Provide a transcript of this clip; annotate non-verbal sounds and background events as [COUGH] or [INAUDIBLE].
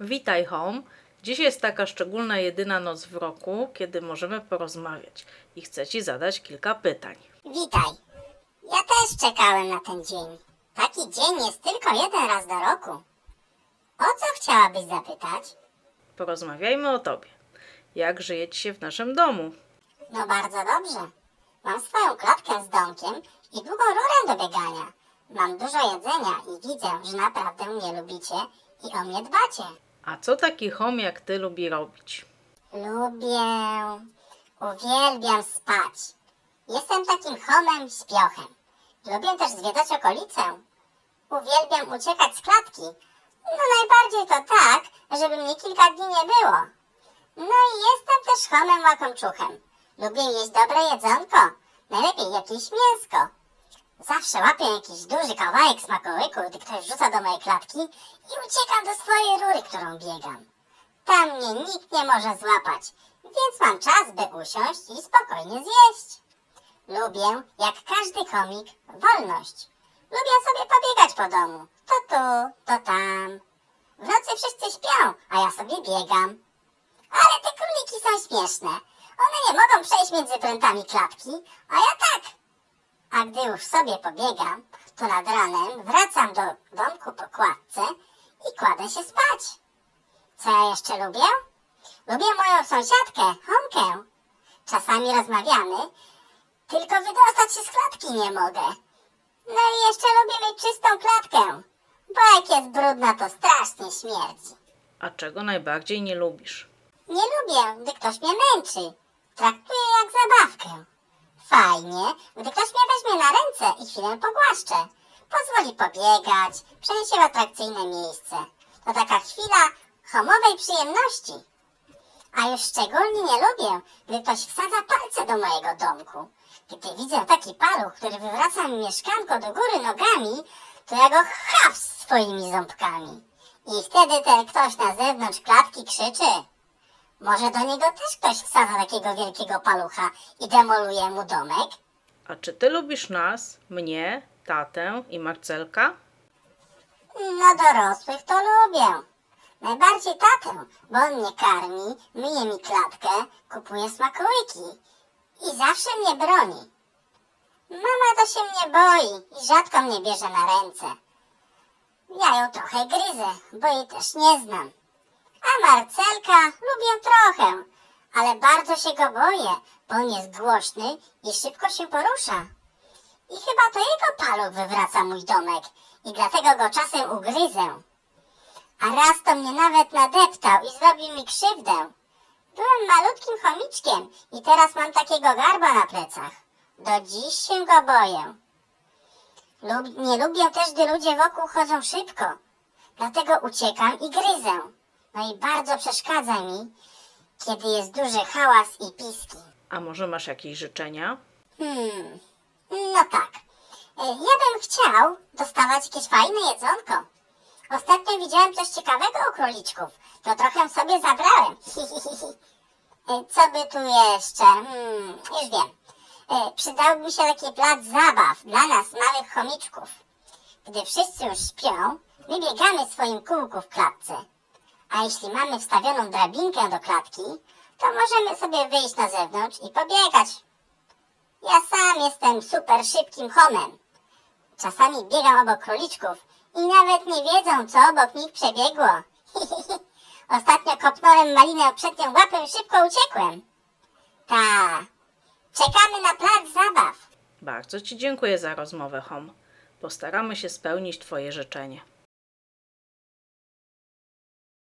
Witaj, Home. Dziś jest taka szczególna, jedyna noc w roku, kiedy możemy porozmawiać i chcę Ci zadać kilka pytań. Witaj. Ja też czekałem na ten dzień. Taki dzień jest tylko jeden raz do roku. O co chciałabyś zapytać? Porozmawiajmy o Tobie. Jak żyje Ci się w naszym domu? No bardzo dobrze. Mam swoją klatkę z domkiem i długą rurę do biegania. Mam dużo jedzenia i widzę, że naprawdę mnie lubicie i o mnie dbacie. A co taki Home jak Ty lubi robić? Lubię, uwielbiam spać. Jestem takim homem śpiochem. Lubię też zwiedzać okolicę. Uwielbiam uciekać z klatki. No najbardziej to tak, żeby mnie kilka dni nie było. No i jestem też homem łakomczuchem. Lubię jeść dobre jedzonko, najlepiej jakieś mięsko. Zawsze łapię jakiś duży kawałek smakołyku, gdy ktoś rzuca do mojej klatki i uciekam do swojej rury, którą biegam. Tam mnie nikt nie może złapać, więc mam czas, by usiąść i spokojnie zjeść. Lubię, jak każdy komik, wolność. Lubię sobie pobiegać po domu. To tu, to tam. W nocy wszyscy śpią, a ja sobie biegam. Ale te króliki są śmieszne. One nie mogą przejść między prętami klatki, a ja tak. A gdy już sobie pobiegam, to nad ranem wracam do domku po kładce i kładę się spać. Co ja jeszcze lubię? Lubię moją sąsiadkę, Homkę. Czasami rozmawiamy, tylko wydostać się z klatki nie mogę. No i jeszcze lubię mieć czystą klatkę, bo jak jest brudna, to strasznie śmierdzi. A czego najbardziej nie lubisz? Nie lubię, gdy ktoś mnie męczy. Traktuję jak zabawkę. Fajnie, gdy ktoś mnie weźmie na ręce i chwilę pogłaszcze. Pozwoli pobiegać, przeniesie w atrakcyjne miejsce. To taka chwila homowej przyjemności. A już szczególnie nie lubię, gdy ktoś wsadza palce do mojego domku. Gdy widzę taki paluch, który wywraca mi mieszkanko do góry nogami, to ja go chap swoimi ząbkami. I wtedy ten ktoś na zewnątrz klatki krzyczy. Może do niego też ktoś wsadza takiego wielkiego palucha i demoluje mu domek? A czy Ty lubisz nas, mnie, tatę i Marcelka? No dorosłych to lubię. Najbardziej tatę, bo on mnie karmi, myje mi klatkę, kupuje smakołyki i zawsze mnie broni. Mama to się mnie boi i rzadko mnie bierze na ręce. Ja ją trochę gryzę, bo jej też nie znam. A Marcelka lubię trochę, ale bardzo się go boję, bo on jest głośny i szybko się porusza. I chyba to jego paluch wywraca mój domek i dlatego go czasem ugryzę. A raz to mnie nawet nadeptał i zrobił mi krzywdę. Byłem malutkim chomiczkiem i teraz mam takiego garba na plecach. Do dziś się go boję. Lub, nie lubię też, gdy ludzie wokół chodzą szybko. Dlatego uciekam i gryzę. No i bardzo przeszkadza mi, kiedy jest duży hałas i piski. A może masz jakieś życzenia? Hmm, no tak. E, Ja bym chciał dostawać jakieś fajne jedzonko. Ostatnio widziałem coś ciekawego u króliczków. To trochę sobie zabrałem. [LAUGHS] E, Co by tu jeszcze? Hmm, już wiem. E, Przydałby mi się taki plac zabaw dla nas, małych chomiczków. Gdy wszyscy już śpią, my biegamy w swoim kółku w klatce. A jeśli mamy wstawioną drabinkę do klatki, to możemy sobie wyjść na zewnątrz i pobiegać. Ja sam jestem super szybkim homem. Czasami biegam obok króliczków i nawet nie wiedzą, co obok nich przebiegło. [LAUGHS] Ostatnio kopnąłem malinę przednią łapę i szybko uciekłem. Ta. Czekamy na plac zabaw. Bardzo Ci dziękuję za rozmowę, Home. Postaramy się spełnić Twoje życzenie.